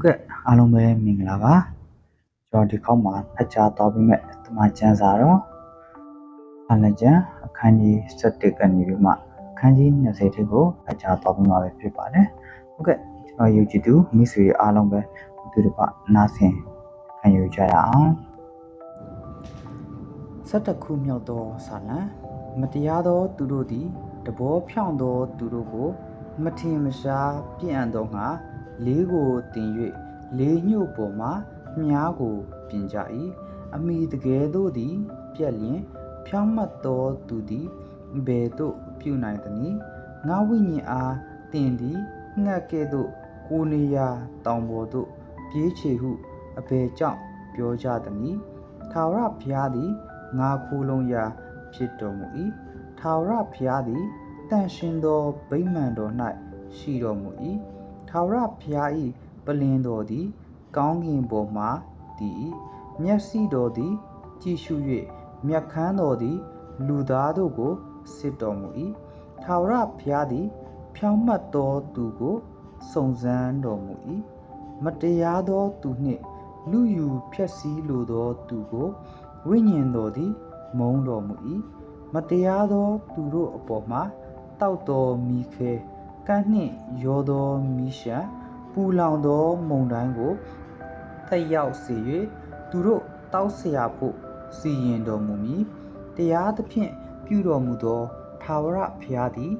ဟုတ်ကဲ့အားလုံးပဲမင်္ဂလာပါကျွန်တော်ဒီခေါက်မှာဖတ်ကြားသွားပြီးမဲ့တမချန်းစာတော့အလကျန်အခန်းကြီး7ကနေပြီးမှအခန်းကြီး20ထိကိုဖတ်ကြားသွားပြီးမှပဲဖြစ်ပါတယ်ဟုတ်ကဲ့ကျွန်တော်ယူကြည်သူမိတ်ဆွေအားလုံးပဲဒီတစ်ပတ်နားဆင်ခံယူကြရအောင်7ခုမြောက်သောစာလံမတရားသောသူတို့သည်တဘောဖြောင့်သောသူတို့ကို မထင်မရှားပြည့်အံ့သောငါ လေးကိုတင်၍လေးညှို့ပေါ်မှမြားကိုပြင်ကြ၏အမိတကယ်တို့သည် ပြက်လျင် ဖြောင်းမတ်သောသူသည်ဘယ်သို့ပြုနိုင်သနည်းငါဝိညာဉ်အားတင်သည်ငှက်ကဲ့သို့ကိုနေရာတောင်ပေါ်သို့ ပြေးချေဟုအဘယ်ကြောင့်ပြောကြသနည်းထာဝရဘုရားသည်ငါခိုးလုံးရာ ဖြစ်တော်မူ၏ထာဝရဘုရားသည်တန်ရှင်သောဗိမာန်တော်၌ရှိတော်မူ၏ ထာဝရဘုရား၏ပလင်တော်သည် ကောင်းကင်ပေါ်မှတည်၏မျက်စိတော်သည် ကြည့်ရှု၍မျက်ခမ်းတော်သည် လူသားတို့ကိုစစ်တော်မူ၏ထာဝရဘုရားသည် ဖြောင့်မတ်သောသူကိုစုံစမ်းတော်မူ၏မတရားသောသူနှင့်လူယူဖြက်စီးလိုသောသူကိုဝိညာဉ်တော်သည် မုန်းတော်မူ၏မတရားသောသူတို့အပေါ်မှာတောက်တော်မိခဲ ကန်းနှင့်ရောသောမိရှံပူလောင်သောမုန်တိုင်းကိုတက်ရောက်စေ၍သူတို့တောက်เสียဖို့စီရင်တော်မူမည်တရားသဖြင့်ပြုတော်မူသောထာဝရဘုရားသည်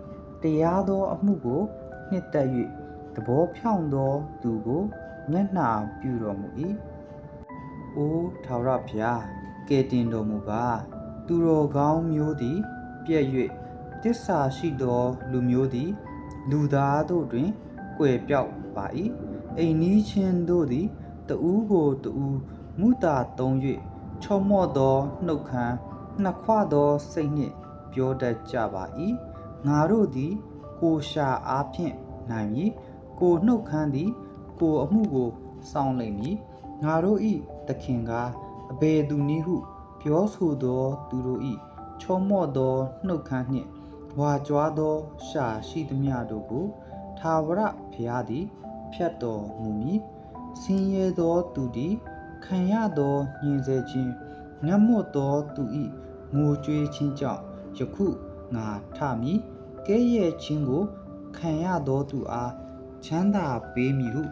တရားသောအမှုကိုနှစ်သက်၍သဘောဖြောင့်သောသူကိုမျက်နှာပြုတော်မူ၏။အိုထာဝရဘုရားကယ်တင်တော်မူပါသူတော်ကောင်းမျိုးသည် ပြည့်၍တစ္ဆာရှိသောလူမျိုးသည် လူသားတို့တွင်ကွယ်ပြောက်ပါ၏အိမ်နီးချင်းတို့သည်တဦးကိုတဦးမူတာတုံး၍ချောမော့သောနှုတ်ခမ်းနှစ်ခွသောစိတ်နှင့်ပြောတတ်ကြပါ၏ငါတို့သည် ကိုရှာအားဖြင့်နိုင်မည်ကိုနှုတ်ခမ်းသည် ကိုအမှုကိုစောင့်လိမ့်မည်ငါတို့၏သခင်ကအဘယ်သူနည်းဟု ပြောဆိုသောသူတို့၏ချောမော့သောနှုတ်ခမ်းနှင့် ဝါကြွားသောရှာရှိသမျှတို့ကိုထာဝရဘုရားသည်ဖြတ်တော်မူမည်ဆင်းရဲသောသူသည်ခံရသောညင်စေခြင်းငတ်မွတ်သောသူ၏ငိုကြွေးခြင်းကြောင့်ယခုငါထမည်ကဲ့ရဲ့ခြင်းကိုခံရသောသူအားချမ်းသာပေးမည်ဟု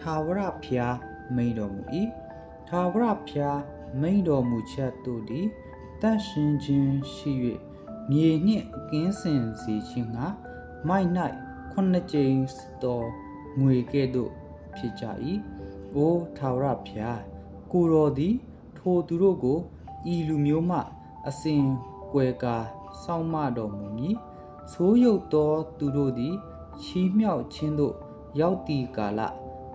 ထာဝရဘုရားမိန်တော်မူ၏ထာဝရဘုရားမိန်တော်မူချက်တို့သည်တန့်ရှင်းခြင်းရှိ၍ မြေနှင့်ကင်းစင်စေခြင်းငါမိုက်၌ခုနှစ်ကြိမ်သောငွေကဲ့သို့ဖြစ်ကြ၏။အိုထာဝရဘုရားကိုတော်သည် ထိုသူတို့ကိုဤလူမျိုးမှအစဉ်ကွယ်ကာစောင့်မတော်မူမည်။ဆိုးရုပ်သောသူတို့သည်ချီးမြှောက်ခြင်းသို့ ရောက်တည်ကာလ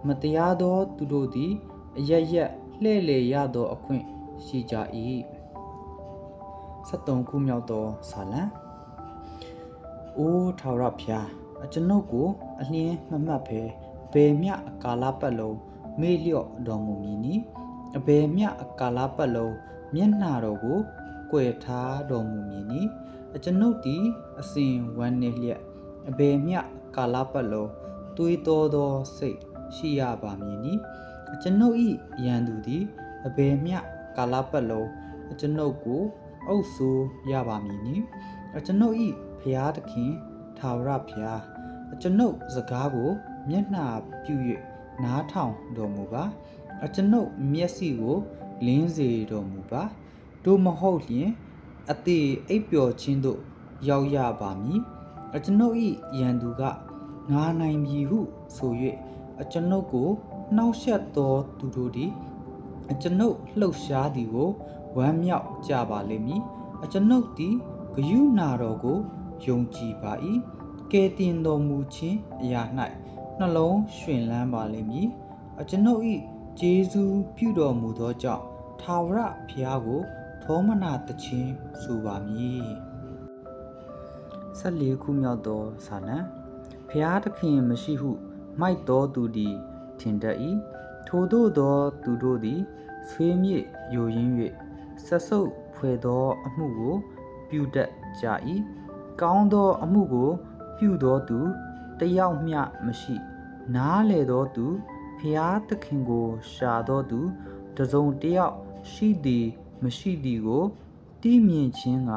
မတရားသောသူတို့သည်အရရက်လှဲ့လေရသောအခွင့်ရှိကြ၏ 73ခုမြောက်သောဇာလံအိုးထာဝရဘုရားအကျွန်ုပ်ကိုအလင်းမမှတ်ဖဲဘယ်မျှအကာလပတ်လုံးမေ့လျော့တော်မူမည်နီအဘယ်မျှအကာလပတ်လုံးမျက်နှာတော်ကိုကွယ်ထားတော်မူမည်နီအကျွန်ုပ်သည်အစဉ်ဝမ်းနေလျက်အဘယ်မျှကာလပတ်လုံးတွေးတောသောစိတ်ရှိရပါမည်နီအကျွန်ုပ်၏ရန်သူသည်အဘယ်မျှကာလပတ်လုံးအကျွန်ုပ်ကို အုပ်ဆိုးရပါမည်နီအကျွန်ုပ်၏ဖျားသခင်ထာဝရဘုရားအကျွန်ုပ်စကားကို မျက်နှာပြု၍နားထောင်တော်မူပါအကျွန်ုပ်မျက်စိကို လင်းစေတော်မူပါတို့မဟုတ်လျင်အသေးအိပ်ပျော်ခြင်းသို့ရောက်ရပါမည်အကျွန်ုပ်၏ရန်သူကငါနိုင်ပြီဟုဆို၍အကျွန်ုပ်ကိုနှောက်ယှက်သောသူတို့သည်အကျွန်ုပ်လှုပ်ရှားသည်ကို ဝမ်းမြောက်ကြပါလိမ့်မည်အကျွန်ုပ်သည်ဂယုနာတော်ကိုယုံကြည်ပါ၏ကဲတင်တော်မူခြင်းအရာ၌နှလုံးရှင်လန်းပါလိမ့်မည်အကျွန်ုပ်၏ဂျေဇူးပြုတော်မူသောကြောင့်ထာဝရဘုရားကိုထောမနာတခြင်းဆိုပါမည်ဆက်လေးခုမြောက်သောဇာလံဘုရားသခင်မရှိဟု မိုက်တော်သူသည်ထင်တတ်၏ထိုသို့သောသူတို့သည်ဆွေးမြေ့ယိုရင်း၍ ဆက်ဆုပ်ဖွယ်သောအမှုကို ပြုတတ်ကြ၏ကောင်းသောအမှုကို ပြုသောသူတယောက်မျှမရှိ နားလေသောသူဖျားသခင်ကိုရှာတော်သူတစုံတစ်ယောက်ရှိသည်မရှိသည်ကိုတိမြင်ခြင်းက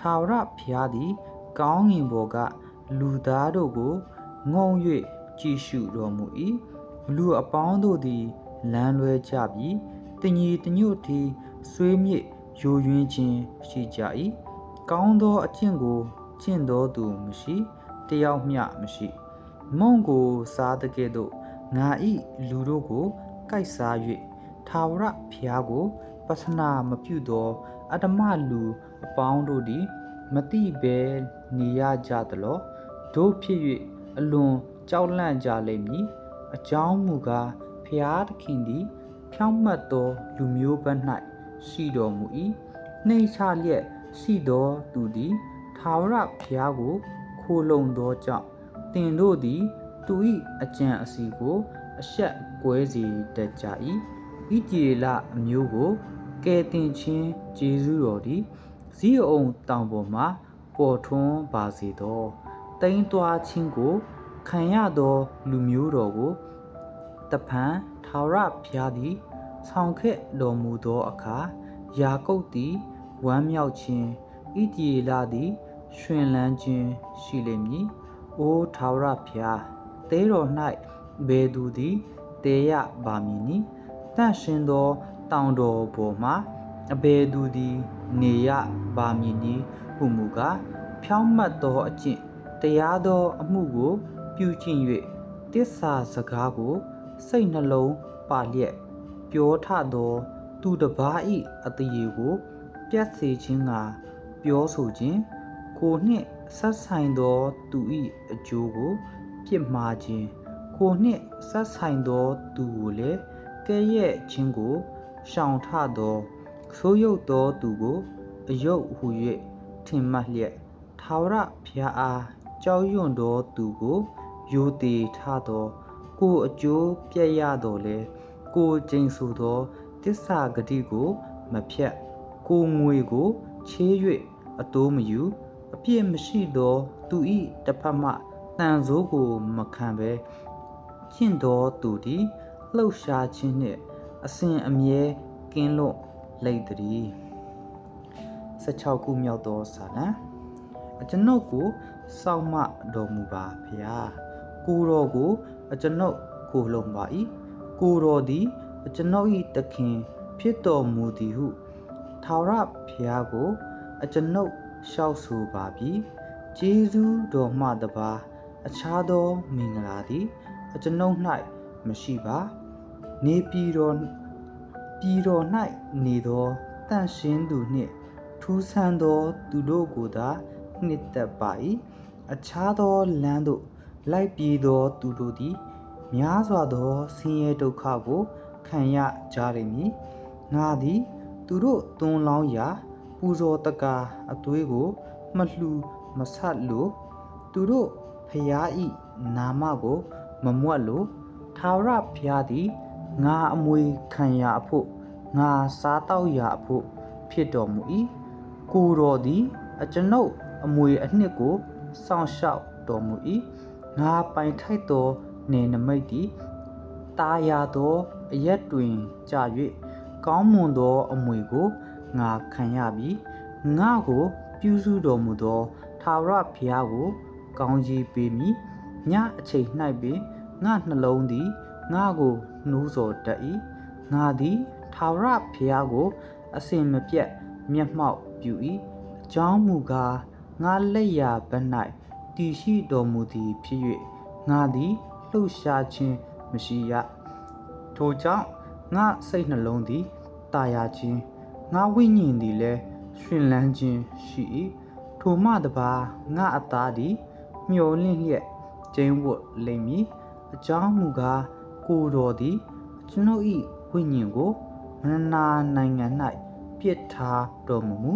ထာဝရဘုရားသည် ကောင်းငင်ဘော်က လူသားတို့ကိုငုံ၍ကြည်ရှုတော်မူ၏လူအပေါင်းတို့သည်လမ်းလွဲကြပြီးတညီတညွတ်သည် ဆွေးမြေ့ယိုယွင်းခြင်းရှိကြ၏ကောင်းသောအကျင့်ကိုကျင့်တော်သူမရှိတယောက်မျှမရှိ မုံကိုစားတကဲ့သို့ငါဤလူတို့ကိုကိုက်စား၍ထာဝရဘုရားကိုပသနာမပြုသောအတ္တမလူအပေါင်းတို့သည်မတိဘဲနေရကြသလောတို့ဖြစ်၍အလွန်ကြောက်လန့်ကြလိမ့်မည်အကြောင်းမူကားဖျားသခင်သည်ဖြောင့်မတ်သောလူမျိုးဘက်၌ ရှိတော်မူ၏နှိမ့်ချလျက်ရှိသောသူသည်ထာဝရဘုရားကို ခိုလုံသောကြောင့်တင်တို့သည်သူ၏အကြံအစီကို အဆက်ကွဲစေတတ်ကြ၏ဣတိလအမျိုးကိုကယ်တင်ခြင်းကျေးဇူးတော်သည်ဇီးအုံတောင်ပေါ်မှပေါ်ထွန်းပါစေသောတိမ်သွာခြင်းကို ခံရသောလူမျိုးတော်ကိုတဖန်ထာဝရဘုရားသည် ဆောင်ခဲ့တော်မူသောအခါယာကုပ်သည်ဝမ်းမြောက်ခြင်းဣတိလသည်ရှင်လန်းခြင်းရှိလိမ့်မည်။အိုထာဝရဘုရားတဲတော်၌ဘယ်သူသည်တဲရပါမည်နည်း။တန့်ရှင်သောတောင်တော်ပေါ်မှာအဘယ်သူသည်နေရပါမည်နည်းဟုမူကားဖြောင်းမတ်သောအကျင့်တရားသောအမှုကို ပြုကျင့်၍တစ္ဆာစကားကို စိတ်နှလုံးပါလျက် ပြောထသော သူတစ်ပါး၏အတရေကို ပြတ်စေခြင်းကပြောဆိုခြင်းကိုနှင့်ဆက်ဆိုင်သောသူ၏အကျိုးကိုပြစ်မှားခြင်းကိုနှင့်ဆက်ဆိုင်သောသူကိုလည်းကဲ့ရဲ့ခြင်းကိုရှောင်ထသောဆိုးရုပ်သောသူကိုအယုတ်ဟု၍ထင်မှတ်လျက်ထာဝရဘုရားအားကြောက်ရွံ့သောသူကိုယိုသေးထသောကိုအကျိုးပြည့်ရတော်လဲ ကိုကျိန်ဆိုသောတစ္ဆာဂတိကိုမဖြတ်ကိုငွေကိုချေး၍အတိုးမယူအပြစ်မရှိသော သူ၏တစ်ဖက်မှတန်ဆိုးကိုမခံဘဲကျင့်သောသူသည်လှုပ်ရှားခြင်းနှင့်အစဉ်အမြဲကင်းလွတ်လိမ့်သည်16ခုမြောက်သောဇာလံအကျွန်ုပ်ကိုစောင့်မတော်မူပါဖျားကိုတော်ကိုအကျွန်ုပ်ကိုလုံးပါ၏ ကိုတော်သည်အကျွန်ုပ်၏တခင် ဖြစ်တော်မူသည်ဟုထာဝရဘုရားကို အကျွန်ုပ်လျှောက်ဆိုပါပြီဂျေဇူးတော်မှတပါအခြားသောမင်္ဂလာသည် အကျွန်ုပ်၌မရှိပါနေပြည်တော်ပြည်တော်၌နေသောတန့်ရှင်းသူနှင့်ထူးဆန်းသော သူတို့ကိုသာနှစ်သက်ပါ၏အခြားသောလမ်းသို့လိုက်ပြေးသောသူတို့သည် များစွာသောဆင်းရဲဒုက္ခကိုခံရကြလိမ့်မည်ငါသည်သူတို့သွန်းလောင်းရာပူဇော်တကာအသွေးကိုမလှူမဆက်လို့သူတို့ဖျားဤနာမကိုမမွတ်လို့ထာဝရဘုရားသည်ငါအမွေခံရာအဖို့ငါစားတောက်ရာအဖို့ဖြစ်တော်မူ၏ကိုတော်သည်အကျွန်ုပ်အမွေအနှစ်ကိုစောင့်ရှောက်တော်မူ၏ငါပိုင်ထိုက်သော နေနမိတ်သည်တာယာသောအရက်တွင်ကြာ၍ကောင်းမွန်သောအမွေကိုငါခံရပြီးငါကို ပြုစုတော်မူသောထာဝရဘုရားကို ကောင်းကြီးပေးမည်ညအချိန်၌ပင်ငါနှလုံးသည်ငါကိုနှိုးဆော်တတ်၏ငါသည်ထာဝရဘုရားကို အစဉ်မပြတ်မျက်မှောက်ပြု၏အကြောင်းမူကားငါလက်ရာဘက်၌တည်ရှိတော်မူသည်ဖြစ်၍ငါသည် လှုပ်ရှားခြင်းမရှိရထိုကြောင့်ငါစိတ်နှလုံးသည်တာယာခြင်းငါဝိညာဉ်သည်လည်းရှင်လန်းခြင်းရှိ၏ထိုမှတပါငါအသားသည်မျောလင့်လျက်ကျင်းဝတ်လိမ့်မည်အကြောင်းမူကားကိုတော်သည်ကျွန်ုပ်၏ဝိညာဉ်ကိုမနနာနိုင်ငံ၌ပြစ်ထားတော်မူမူ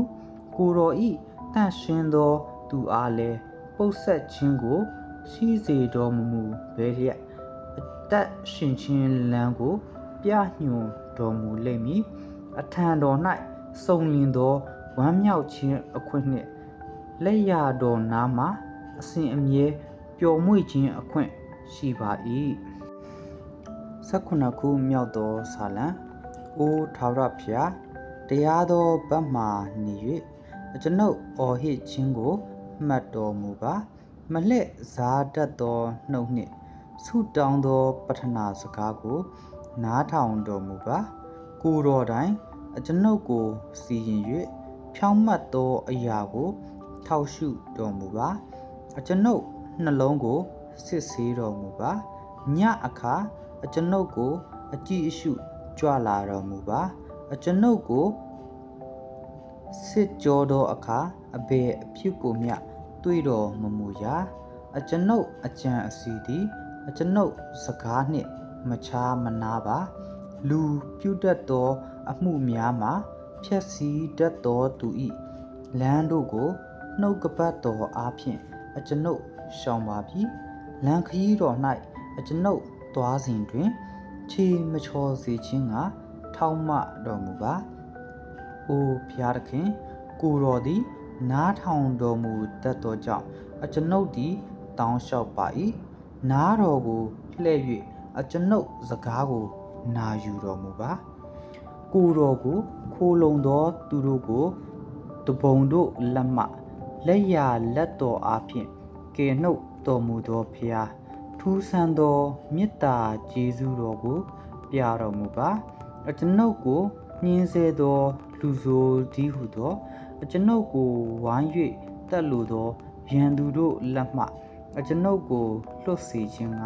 ကိုတော်၏တန့်ရှင်းသောသူအားလည်းပုတ်ဆက်ခြင်းကို ရှိစေတော်မူမူဘဲလျက်အသက်ရှင်ခြင်းလမ်းကို ပြညွန်တော်မူလိမ့်မည်အထံတော်၌စုံလင်သောဝမ်းမြောက်ခြင်းအခွင့်နှင့်လက်ရတော်နာမှာအစဉ်အမြဲပျော်မွေ့ခြင်းအခွင့်ရှိပါ၏18ခုမြောက်သောဇာလံအိုထာဝရဖျားတရားသောဗတ်မှနေ၍အကျွန်ုပ်အော်ဟစ်ခြင်းကိုမှတ်တော်မူပါ မလှည့်ဇာတတ်သောနှုတ်နှင့်ဆုတောင်းသောပထနာစကားကို နားထောင်တော်မူပါကိုယ်တော်တိုင်အကျွန်ုပ်ကိုစီရင်၍ဖြောင်းမှတ်သောအရာကို ထောက်ရှုတော်မူပါအကျွန်ုပ်နှလုံးကိုစစ်ဆေးတော်မူပါညအခါအကျွန်ုပ်ကို အကြည့်အရှုကြွလာတော်မူပါအကျွန်ုပ်ကိုစစ်ကြောသောအခါအဘယ်အဖြစ်ကိုမျှ တွေ့တော်မမူရာအကျွန်ုပ်အကြံအစီသည်အကျွန်ုပ်စကားနှင့်မချာမနာပါ လူပြုတ်တတ်သော အမှုများမှာဖြက်စီးတတ်သောသူ၏လမ်းတို့ကိုနှုတ်ကပတ်တော်အားဖြင့်အကျွန်ုပ်ရှောင်ပါပြီလမ်းခရီးတော်၌အကျွန်ုပ်သွားစဉ်တွင် ခြေမချော်စေခြင်းကထောက်မှတော်မူပါ။အိုဖျားသခင် ကိုတော်သည် နားထောင်တော်မူတတ်သောကြောင့်အကျွန်ုပ်သည်တောင်းလျှောက်ပါ၏။နားတော်ကိုလှည့်၍အကျွန်ုပ်စကားကိုနာယူတော်မူပါ။ကိုတော်ကိုခိုးလုံသောသူတို့ကိုတပုံတို့လက်မှလက်ရလက်တော်အားဖြင့်ကယ်နှုတ်တော်မူသောဖျားထူးဆန်းသောမေတ္တာကျေးဇူးတော်ကို ပြတော်မူပါအကျွန်ုပ်ကိုညှင်းဆဲသောလူဆိုသည်ဟုသော အကျွန်ုပ်ကိုဝိုင်း၍တက်လိုသောရန်သူတို့လက်မှအကျွန်ုပ်ကိုလွတ်စေခြင်းက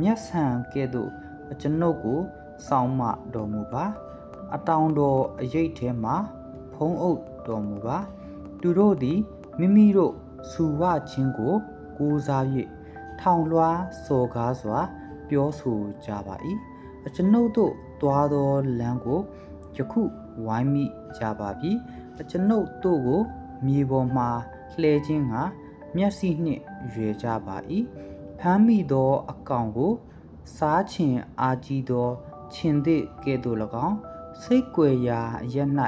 မျက်ဆန်ကဲ့သို့အကျွန်ုပ်ကိုစောင်းမတော်မူပါအတောင်တော်အရေးထဲမှဖုံးအုပ်တော်မူပါ သူတို့သည်မိမိတို့စူဝခြင်းကိုကိုးစား၍ထောင်လွှားစော်ကားစွာ ပြောဆိုကြပါ၏အကျွန်ုပ်တို့တွားသောလမ်းကိုယခုဝိုင်းမိကြပါပြီအ ကျွန်ုပ်တို့ကိုမြေပေါ်မှလှဲခြင်းကမျက်စိနှင့်ရွေကြပါ၏ဖမ်းမိသောအကောင်ကို စားချင်အာကြီးသောခြင်သည့်ကဲ့သို့၎င်းစိတ်ကွယ်ရာအရက်၌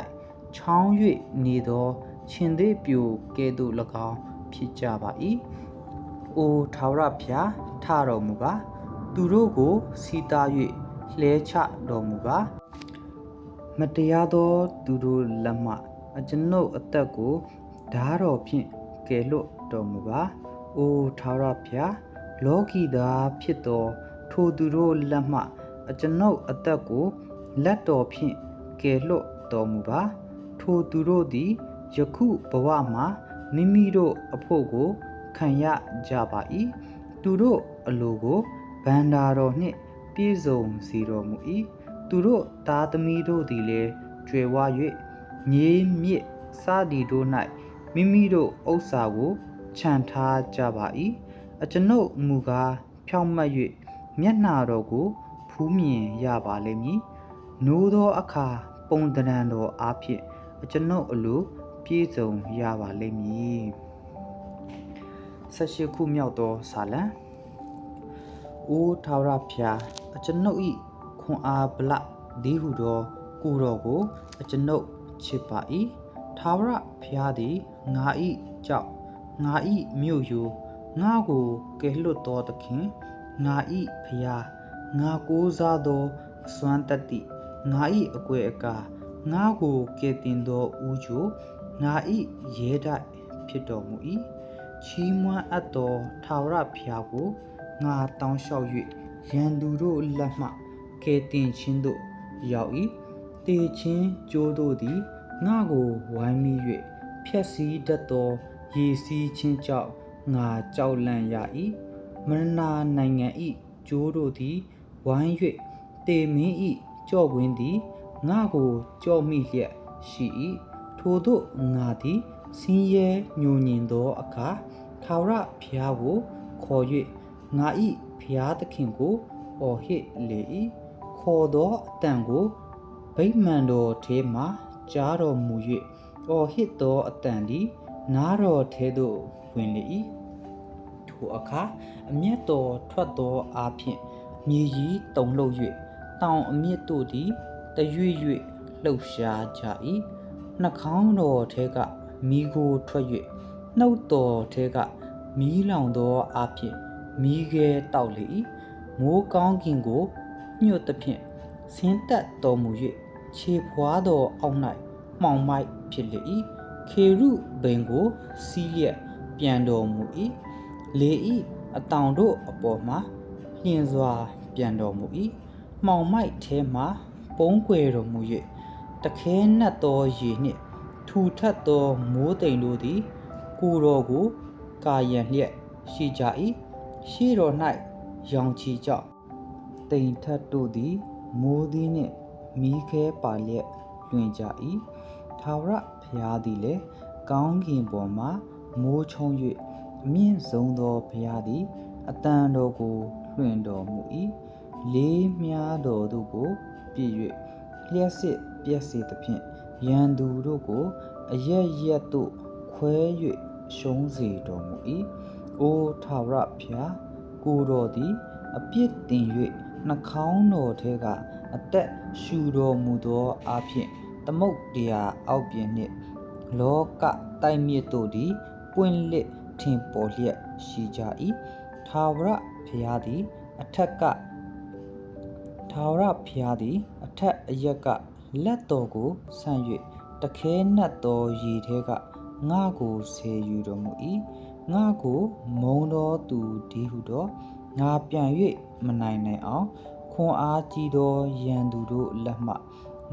ချောင်း၍နေသောခြင်သည့်ပြိုကဲ့သို့၎င်းဖြစ်ကြပါ၏အိုထာဝရဖျားထတော်မူပါသူတို့ကိုစီတာ၍လှဲချတော်မူပါမတရားသောသူတို့လက်မှ အကျွန်ုပ်အသက်ကိုဓာတော်ဖြင့်ကယ်လွတ်တော်မူပါအိုထာဝရဖျားလောကီသားဖြစ်သောထိုသူတို့လက်မှအကျွန်ုပ်အသက်ကိုလက်တော်ဖြင့်ကယ်လွတ်တော်မူပါထိုသူတို့သည်ယခုဘဝမှာမိမိတို့အဖို့ကိုခံရကြပါ၏သူတို့အလိုကိုဗန္တာတော်နှင့်ပြည့်စုံစေတော်မူ၏သူတို့သားသမီးတို့သည်လည်းကျွယ်ဝ၍ ငြေးမြစ်စသည်တို့၌မိမိတို့ဥစ္စာကိုခြံထားကြပါ၏အကျွန်ုပ်မူကားဖြောင့်မတ်၍မျက်နှာတော်ကိုဖူးမြင်ရပါလိမ့်မည်။နိုးသောအခါပုံတရံတော်အားဖြင့်အကျွန်ုပ်အလိုပြည့်စုံရပါလိမ့်မည်။ဆက်ရှိခုမြောက်သောဇာလံ။အိုထာဝရဖျားအကျွန်ုပ်ဤခွန်အားဗလဒီဟုသောကိုတော်ကိုအကျွန်ုပ် ချစ်ပါ၏။ထာဝရဖျားသည်ငါဤကြောက်ငါဤမြို့ယူငါကိုကယ်လွတ်တော်သခင်ငါဤဖျားငါကိုးစားသောအစွမ်းတတ္တိငါဤအကွယ်အကာငါကိုကယ်တင်သောဦးချိုငါဤရဲတိုက်ဖြစ်တော်မူ၏ချီးမွမ်းအပ်သောထာဝရဘုရားကိုငါတောင်းလျှောက်၍ရန်သူတို့လက်မှကယ်တင်ခြင်းသို့ရောက်၏ တေချင်းကြိုးတို့သည်ငါကိုဝိုင်းမိ၍ဖြက်စီးတတ်သောရေစီးခြင်းကြောင့်ငါကြောက်လန့်ရ၏မရဏနိုင်ငံ၏ကျိုးတို့သည်ဝိုင်း၍တေမင်း၏ကြော့ကွင်းသည်ငါကိုကြော့မိလျက်ရှိ၏ထိုသို့ငါသည်စင်းရဲညူညင်သောအခါထာဝရဘုရားကိုခေါ်၍ငါ၏ဘုရားသခင်ကိုအော်ဟစ်လေ၏ခေါ်သောအတန်ကို ဗိမာန်တော်ထဲမှကြားတော်မူ၍အော်ဟစ်သောအတန်သည်နားတော်ထဲသို့ဝင်လေ၏ထိုအခါအမျက်တော်ထွက်သောအားဖြင့်မြေကြီးတုန်လှုပ်၍တောင်အမြင့်တို့သည်တရွေ့၍လှုပ်ရှားကြ၏နှာခေါင်းတော်ထဲကမိโกထွက်၍နှုတ်တော်ထဲကမီးလောင်သောအားဖြင့်မီးခဲတောက်လေ၏မိုးကောင်းကင်ကိုညွတ်သဖြင့်ဆင်းသက်တော်မူ၍ ခြေဖွားသောအောက်၌မှောင်မိုက်ဖြစ်လေ၏ခေရုဘိန်ကိုစီးလျက်ပြန်တော်မူ၏လေ၏အတောင်တို့အပေါ်မှာလျင်စွာပြန်တော်မူ၏မှောင်မိုက်ထဲမှပုံးကွယ်တော်မူ၍တခဲနက်သောရေနှင့်ထူထပ်သောမိုးတိမ်တို့သည်ကိုယ်တော်ကိုကာယံလျက်ရှိကြ၏ရှေ့တော်၌ရောင်ချီကြောင့်တိမ်ထက်တို့သည်မိုးသည်နှင့် မီးခဲပါလျက်လွင်ကြ၏သာဝရဖျားသည်လည်းကောင်းကင်ပေါ်မှမိုးချုံ၍အမြင့်ဆုံးသောဘုရားသည်အတန်တော်ကိုလွှင့်တော်မူ၏လေးမြားတော်တို့ကိုပြည့်၍လျှက်စစ်ပြက်စီသဖြင့်ရန်သူတို့ကိုအရက်ရက်သို့ခွဲ၍ရှုံးစေတော်မူ၏အိုထာဝရဖျားကိုယ်တော်သည်အပြစ်တင်၍နှာခေါင်းတော်ထဲက အသက်ရှူတော်မူသောအဖြစ်သမုတ်တရားအောက်ပြင်နှင့်လောကတိုက်မြစ်တို့သည်ပွင့်လစ်ထင်ပေါ်လျက်ရှိကြ၏ထာဝရဘုရားသည် အထက်ကထာဝရဘုရားသည် အထက်အရက်ကလက်တော်ကိုဆန့်၍တခဲနက်သောရေထဲကငါကိုဆေယူတော်မူ၏ငါကိုမုံတော်သူဒီဟုသောငါပြန်၍မနိုင်နိုင်အောင် ခွန်အားကြီးသောရန်သူတို့လက်မှ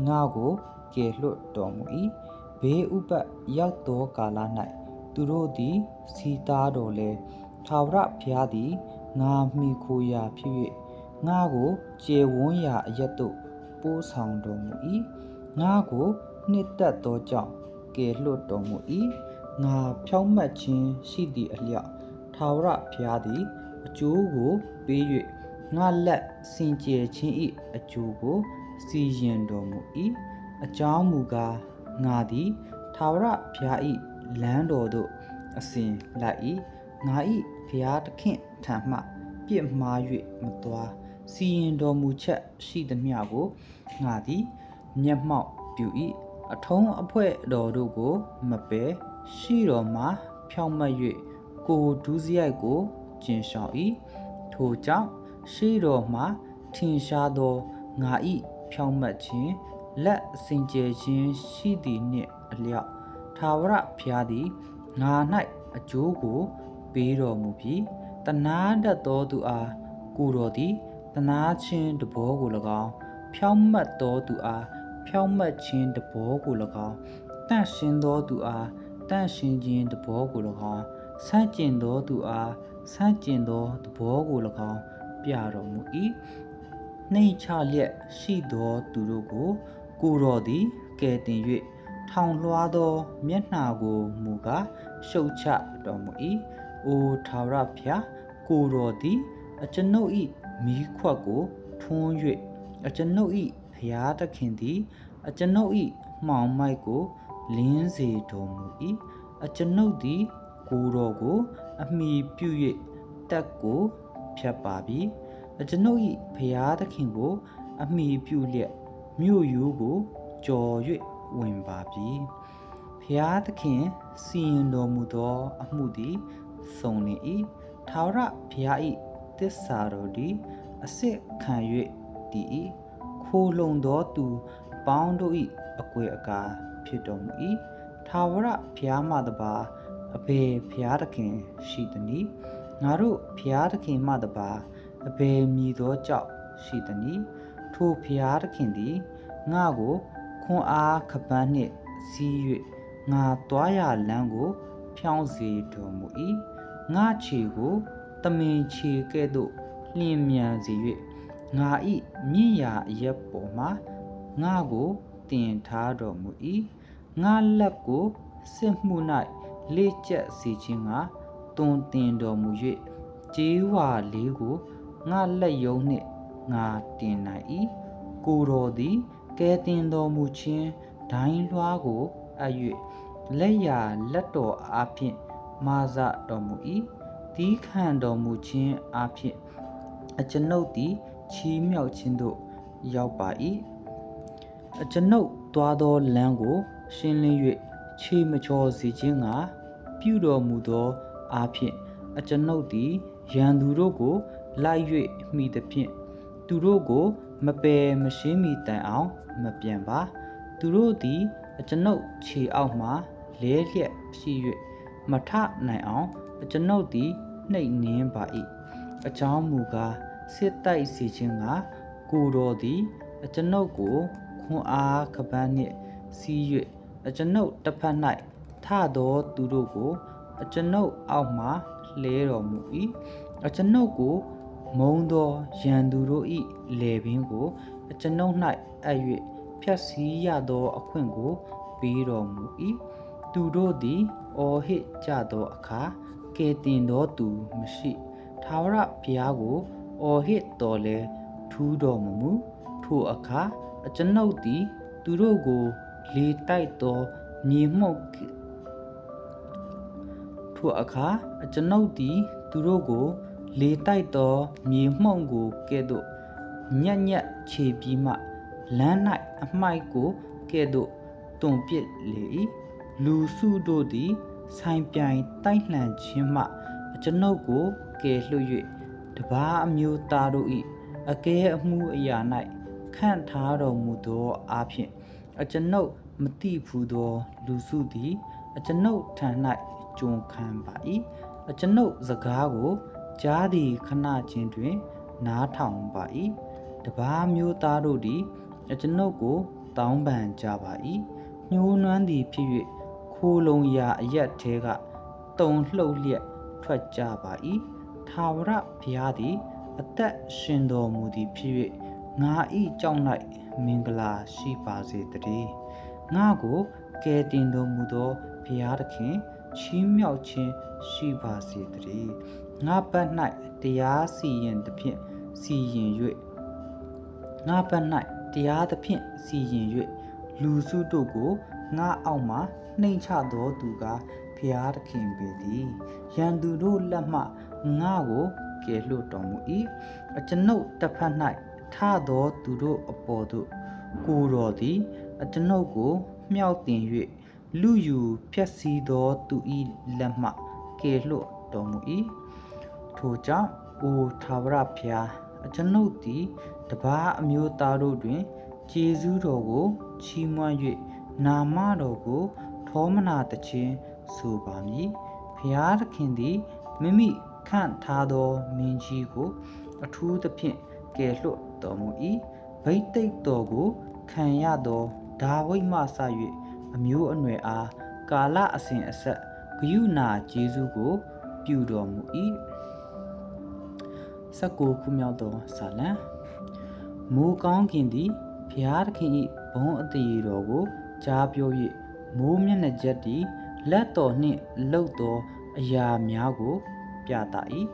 ငါကိုကယ်လွတ်တော်မူ၏ဘေးဥပတ်ရောက်သောကာလ၌သူတို့သည်စီတားတော်လဲထာဝရဘုရားသည်ငါမိခိုရာဖြစ်၍ငါကိုကျေဝန်းရာအရက်သို့ပို့ဆောင်တော်မူ၏ငါကိုနှစ်သက်သောကြောင့်ကယ်လွတ်တော်မူ၏ငါဖြောင့်မတ်ခြင်းရှိသည့်အလျောက်ထာဝရဘုရားသည်အကျိုးကိုပေး၍ ငါလက်စင်ကြယ်ခြင်း၏အကျိုးကို စီရင်တော်မူ၏အကြောင်းမူကားငါသည်ထာဝရဘုရား၏လမ်းတော်သို့အစဉ်လိုက်၏ငါ၏ဘုရားသခင်ထံမှပြစ်မှား၍မသွားစီရင်တော်မူချက်ရှိသမျှကိုငါသည်မျက်မှောက်ပြု၏အထုံးအဖွဲ့တော်တို့ကိုမပယ်ရှိတော်မှာဖြောင့်မတ်၍ကိုဒူးစရိုက်ကိုကျင်ဆောင်၏ထိုကြောင့် ရှိတော်မှာထင်ရှားသောငါ၏ဖြောင့်မတ်ခြင်းလက်စင်ကြယ်ခြင်းရှိသည်နှင့်အလျောက်ထာဝရဘုရားသည်ငါ၌အကျိုးကိုပေးတော်မူပြီးတနာတတ်သောသူအားကိုတော်သည်တနာခြင်းတဘောကို၎င်းဖြောင့်မတ်သောသူအားဖြောင့်မတ်ခြင်းတဘောကို၎င်းတန့်ရှင်းသောသူအားတန့်ရှင်းခြင်းတဘောကို၎င်းဆန့်ကျင်သောသူအားဆန့်ကျင်သောတဘောကို၎င်း ပြတော်မူ၏နှိမ့်ချလျက်ရှိသောသူတို့ကို ကိုတော်သည်ကယ်တင်၍ထောင်လွှားသော မျက်နှာကိုမူကားရှုတ်ချတော်မူ၏အိုထာဝရဘုရားကိုတော်သည်အကျွန်ုပ်၏မိခွက်ကိုထွန်း၍အကျွန်ုပ်၏ဘုရားသခင်သည် အကျွန်ုပ်၏မှောင်မိုက်ကိုလင်းစေတော်မူ၏အကျွန်ုပ်သည်ကိုတော်ကို အမိပြု၍တက်ကို ဖြတ်ပါပြီအကျွန်ုပ်၏ဘုရားသခင်ကို အမိပြုလျက်မြို့ရိုးကိုကြော်၍ဝင်ပါပြီဖျားသခင်စီရင်တော်မူသော အမှုသည်စုံနေ၏ထာဝရဘုရား၏တစ္ဆာတော်သည်အစစ်ခံ၍တည်၏ခိုးလုံသောသူပေါင်းတို့၏အကွယ်အကာဖြစ်တော်မူ၏ထာဝရဘုရားမှတပါအဘေဘုရားသခင်ရှိသည်။ ငါတို့ဘုရားသခင်မှတပါအဘေမြည်သောကြောက်ရှိသည်။ထိုဘုရားသခင်သည်ငါကိုခွန်အားခပန်းနှင့်စီး၍ငါတွားရလမ်းကို ဖြောင်းစေတော်မူ၏ငါခြေကိုတမင်ခြေကဲ့သို့လျင်မြန်စေ၍ငါဤမြင့်ရာအရက်ပေါ်မှာငါကိုတင်ထားတော်မူ၏ငါလက်ကိုစစ်မှု၌လေ့ကျက်စေခြင်းက တွင်တင်တော်မူ၍ကြေးဝါလေးကိုငါလက်ယုံနှင့်ငါတင်နိုင်၏ကိုတော်သည်ကဲတင်တော်မူခြင်းဒိုင်းလွှားကိုအပ်၍လက်ရလက်တော်အားဖြင့်မာဇတော်မူ၏တီးခံတော်မူခြင်းအားဖြင့်အကျွန်ုပ်သည်ချီးမြှောက်ခြင်းသို့ရောက်ပါ၏အကျွန်ုပ်သွားသောလမ်းကို ရှင်းလင်း၍ခြေမချော်စေခြင်းကပြုတော်မူသော အားဖြင့်အကျွန်ုပ်သည်ရန်သူတို့ကိုလိုက်၍မိသဖြင့်သူတို့ကိုမပယ်မရှိမီတိုင်အောင်မပြန်ပါ သူတို့သည်အကျွန်ုပ်ခြေအောက်မှလဲလျက်ရှိ၍မထနိုင်အောင်အကျွန်ုပ်သည်နှိပ်နင်းပါ၏အကြောင်းမူကားစစ်တိုက်စီခြင်းကကိုတော်သည်အကျွန်ုပ်ကိုခွန်အားကပန်းနှင့်စီး၍အကျွန်ုပ်တစ်ဖက်၌ထသောသူတို့ကို အကျွန်ုပ်အောက်မှလဲတော်မူ၏အကျွန်ုပ်ကိုမုံသောရန်သူတို့၏လေပင်ကိုအကျွန်ုပ်၌အပ်၍ဖြတ်စည်းရသောအခွင့်ကိုပေးတော်မူ၏သူတို့သည်အော်ဟစ်ကြသောအခါကဲတင်သောသူမရှိသာဝရဘုရားကိုအော်ဟစ်တော်လဲထူးတော်မမူထိုအခါအကျွန်ုပ်သည် သူတို့ကိုလေတိုက်သောမြေမှုန့် ထိုအခါအကျွန်ုပ်သည်သူတို့ကို လေတိုက်သောမြေမှုန့်ကိုကဲ့သို့ညက်ညက်ခြေပြီးမှလမ်း၌အမိုက်ကိုကဲ့သို့တွန်ပစ်လေ၏လူစုတို့သည်ဆိုင်ပြိုင်တိုက်လှန်ခြင်းမှအကျွန်ုပ်ကိုကယ်လွှတ်၍တပါးအမျိုးသားတို့၏အကဲအမှုအရာ၌ခန့်ထားတော်မူသောအားဖြင့်အကျွန်ုပ်မတိဘူးသော လူစုသည် အကျွန်ုပ်ထံ၌ ကြုံခံပါ၏အကျွန်ုပ်စကားကိုကြားသည်ခဏချင်းတွင် နားထောင်ပါ၏တပါးမျိုးသားတို့သည်အကျွန်ုပ်ကိုတောင်းပန်ကြပါ၏ညှိုးနွမ်းသည်ဖြစ်၍ခိုးလုံရာအရက်ထဲကတုံလှုပ်လျက်ထွက်ကြပါ၏ထာဝရဘုရားသည် အသက်ရှင်တော်မူသည်ဖြစ်၍ငါဤကြောင့်၌မင်္ဂလာရှိပါစေတည်းငါကိုကယ်တင်တော်မူသောဘုရားသခင် ချီးမြှောက်ခြင်းရှိပါစေတည်းငါပတ်၌တရားစီရင်သဖြင့်စီရင်၍ငါပတ်၌တရားသဖြင့်စီရင်၍လူစုတို့ကိုငါအောက်မှနှိမ်ချတော်သူကဖျားသခင်ပေသည်ရန်သူတို့လက်မှငါကိုကယ်လွတ်တော်မူ၏အကျွန်ုပ်တစ်ဖက်၌ထသောသူတို့အပေါ်သို့ကိုတော်သည်အကျွန်ုပ်ကို မြောက်တင်၍ လူယူဖြက်စီးသောသူ၏လက်မှကယ်လွတ်တော်မူ၏ထိုကြောင့်အိုသာဝရဖျားအကျွန်ုပ်သည်တပါးအမျိုးသားတို့တွင်ကျေးဇူးတော်ကိုချီးမွမ်း၍နာမတော်ကိုထောမနာတခြင်းဆိုပါမည်ဖျားသခင်သည်မိမိခန့်ထားသောမင်းကြီးကို အထူးသဖြင့်ကယ်လွတ်တော်မူ၏ဗိသိက်တော်ကိုခံရသောဒါဝိဒ်မှစ၍ အမျိုးအနွယ်အားကာလအစဉ်အဆက်ဂယုဏဂျေဇုကို ပြုတော်မူ၏16ခုမြောက်သောဇာလံမိုးကောင်းခင်သည်ဖျားသခင်၏ဘုံအသေးတော်ကိုကြားပြော၍မိုးမျက်နှာချက်သည်လက်တော်နှင့်လှုပ်သောအရာများကို ပြသ၏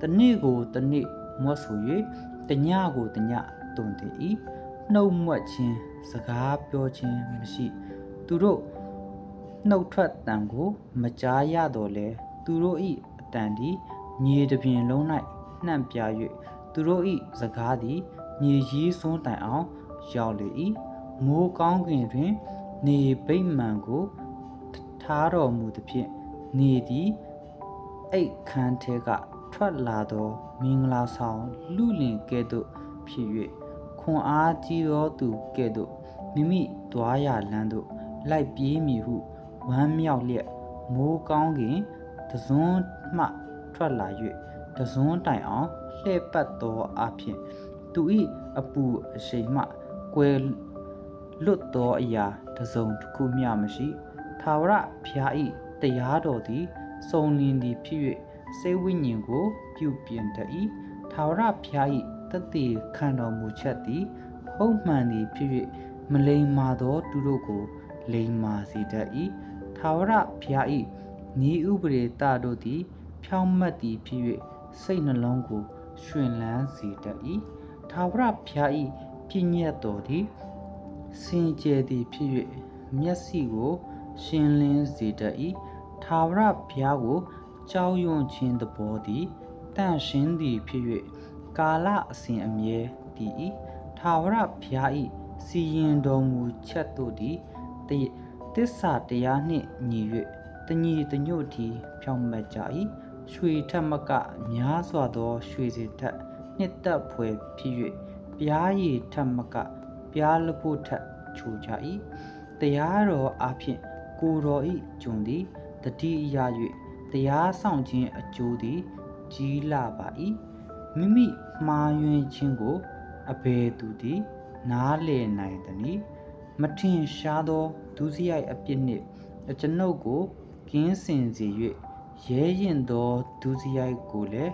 တနေ့ကိုတနေ့မွတ်ဆို၍တညကိုတညတွင်တည်၏နှုတ်မွက်ခြင်းစကားပြောခြင်းမရှိ သူတို့နှုတ်ထွက်တံကိုမကြားရတော့လဲသူတို့၏အတန်သည်မြေတစ်ပြင်လုံး၌နှံ့ပြ၍သူတို့၏စကားသည်မြေကြီးစွန်းတိုင်အောင်ရောက်လေ၏မိုးကောင်းကင်တွင် နေဗိမှန်ကိုထားတော်မူသဖြင့်နေသည်အိတ်ခမ်းထဲကထွက်လာသောမင်္ဂလာဆောင်လူလင်ကဲ့သို့ဖြစ်၍ခွန်အားကြီးသောသူကဲ့သို့မိမိတွားရလန်းသို့ လိုက်ပြေးမည်ဟုဝမ်းမြောက်လျက်မိုးကောင်းကင်တစွန်းမှထွက်လာ၍တစွန်းတိုင်အောင်လှည့်ပတ်သောအဖြစ်သူ၏အပူအရှိန်မှကွယ်လွတ်သောအရာတစုံတစ်ခုမျှမရှိထာဝရဘုရား၏တရားတော်သည်စုံလင်သည်ဖြစ်၍စေဝိညာဉ်ကိုပြုပြင်တတ်၏ထာဝရဘုရား၏တသက်ခံတော်မူချက်သည်ဟုတ်မှန်သည်ဖြစ်၍မလိမ္မာသောသူတို့ကို လိမ္မာစေတတ်၏ထာဝရဘုရား၏ဤဥပဒေတတို့သည် ဖြောင့်မတ်သည်ဖြစ်၍စိတ်နှလုံးကိုရှင်လန်းစေတတ်၏ထာဝရဘုရား၏ပြည့်ညတ်တော်သည်စင်ကြယ်သည်ဖြစ်၍မျက်စိကို ရှင်းလင်းစေတတ်၏ထာဝရဘုရားကိုကြောက်ရွံ့ခြင်းသဘောသည်တန့်ရှင်းသည်ဖြစ်၍ကာလအစဉ်အမြဲတည်၏ထာဝရဘုရား၏စီရင်တော်မူချက်တို့သည် တစ္ဆာတရားနှင့်ညီ၍တညီတညွတ်သည်ဖြောင့်မတ်ကြ၏ရွှေထက်မကများစွာသော ရွှေစင်ထက်နှစ်သက်ဖွယ်ဖြစ်၍ပြားရည်ထက်မကပြားလဖို့ထက်ချိုကြ၏တရားတော်အဖြစ်ကိုတော်ဤဂျုံသည်တတိအရ၍တရားဆောင်ခြင်းအကျိုးသည်ကြီးလာပါ၏မိမိမှားယွင်းခြင်းကိုအဘယ်သူသည် နားလည်နိုင်သနည်း မထင်ရှားသောဒုစရိုက်အပြစ်နှင့်အကျွန်ုပ်ကိုကင်းစင်စေ၍ရဲရင်သောဒုစရိုက်ကိုလည်း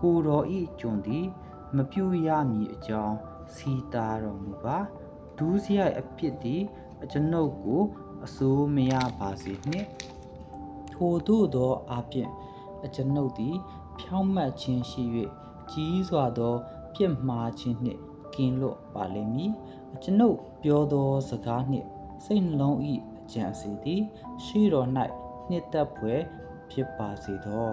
ကိုတော်ဤဂျုံသည် မပြုရမည်အကြောင်းစီတာတော်မူပါဒုစရိုက်အပြစ်သည်အကျွန်ုပ်ကိုအစိုးမရပါစေနှင့်ထိုတို့သောအပြင်အကျွန်ုပ်သည် ဖြောင့်မတ်ခြင်းရှိ၍ကြီးစွာသော ပြစ်မှားခြင်းနှင့်ကင်းလွတ်ပါလိမ့်မည်အ ကျွန်ုပ်ပြောသောစကားနှင့်စိတ်နှလုံး၏အကြံစီသည်ရှိတော်၌နှစ်သက်ဖွယ်ဖြစ်ပါစေသော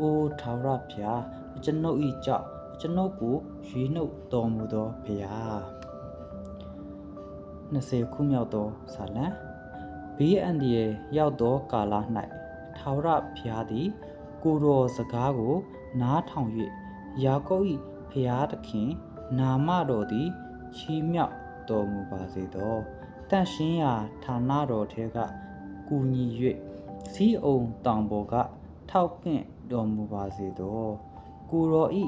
အိုထာဝရဘုရားအကျွန်ုပ်၏ကြောင့်အကျွန်ုပ်ကိုရွေးနှုတ်တော်မူသောဘုရား20ခုမြောက်သောဇာလံဘေးအန္တရာယ်ရောက်သောကာလ၌ထာဝရဘုရားသည် ကိုယ်တော်စကားကို နားထောင်၍ယာကုပ်၏ဖျားသခင် နာမတော်သည်ချီးမြှောက် တော်မူပါစေသောတန့်ရှင်းရာဌာနတော်ထဲကကူညီ၍စီးအုံတောင်ပေါ်ကထောက်ပင့်တော်မူပါစေသောကိုယ်တော်ဤ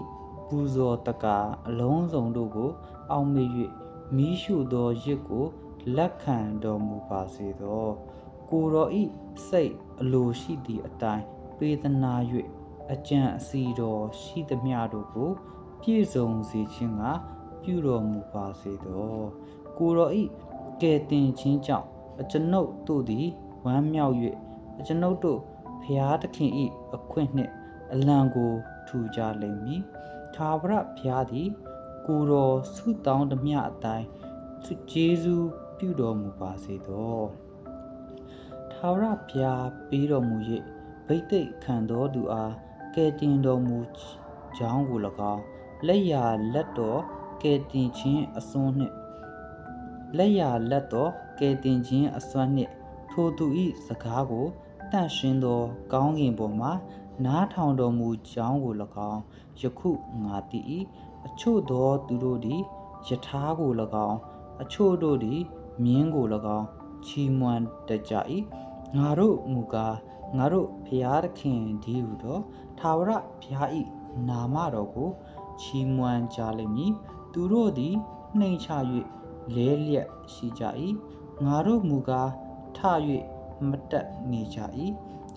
ပူဇော်တကာအလုံးစုံတို့ကို အောင်မေ၍မိရှုသောရစ်ကိုလက်ခံတော်မူပါစေသောကိုယ်တော်ဤစိတ်အလိုရှိသည့်အတိုင်းပေးသနာ၍အကြံအစီတော်ရှိသမျှတို့ကို ပြည့်စုံစေခြင်းက ပြုတော်မူပါစေသောကိုယ်တော်ဤကဲ့တင်ခြင်းကြောင့်အကျွန်ုပ်တို့သည်ဝမ်းမြောက်၍အကျွန်ုပ်တို့ဖျားသခင်ဤအခွင့်နှင့်အလံကိုထူကြလိမ့်မည်သာဝရဖျားသည်ကိုယ်တော်ဆုတောင်းသမျှအတိုင်းသူကျေးဇူးပြုတော်မူပါစေသောသာဝရဘုရားပေးတော်မူ၍ဗိသိက်ခံတော်သူအားကယ်တင်တော်မူကြောင်းကို၎င်းလက်ရလက်တော် ကယ်တင်ခြင်းအစွန်းနှင့်လက်ရလက်တော်ကယ်တင်ခြင်းအစွမ်းနှင့်ထိုသူ၏စကားကိုတန့်ရှင်းသော ကောင်းကင်ပေါ်မှနားထောင်တော်မူကြောင်းကို၎င်းယခုငါတည်၏အချို့သောသူတို့သည်ယထာကို၎င်းအချို့တို့သည်မြင်းကို၎င်းချီးမွမ်းတတ်ကြ၏ငါတို့မူကားငါတို့ဖျားသခင်ဒီဟုသောထာဝရဘုရား၏နာမတော်ကိုချီးမွမ်းကြလိမ့်မည် သူတို့သည်နှိမ်ချ၍လဲလျက်ရှိကြ၏ငါတို့မူကားထ၍မတက်နေကြ၏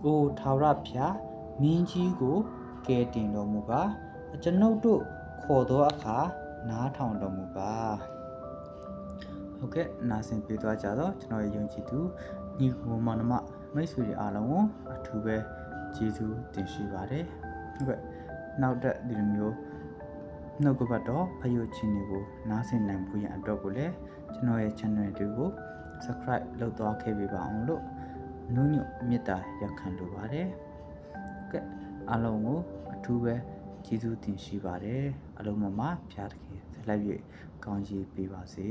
အိုထာဝရဘုရားမင်းကြီးကိုကယ်တင်တော်မူပါအကျွန်ုပ်တို့ခေါ်သောအခါနားထောင်တော်မူပါဟုတ်ကဲ့နားဆင်ပြေသွားကြတော့ကျွန်တော်ရဲ့ယုံကြည်သူညီကိုမောင်နှမမိတ်ဆွေတွေအားလုံးကိုအထူးပဲကျေးဇူးတင်ရှိပါတယ်ဟုတ်ကဲ့နောက်တက်ဒီလိုမျိုး နှုတ်ကပတ်တော်ဖယုတ်ခြင်းတွေကိုနားဆင်နိုင်ဖို့ရန်အတွက်ကိုလည်းကျွန်တော်ရဲ့ channel တွေကို subscribe လုပ်သွားခဲ့ပေးပါအောင်လို့နုညွတ်မေတ္တာရက်ခံလိုပါတယ်ကဲအားလုံးကိုအထူးပဲကျေးဇူးတင်ရှိပါတယ်အလုံးမမဖျားတခင်ဆက်လက်၍ကောင်းချီးပေးပါစေ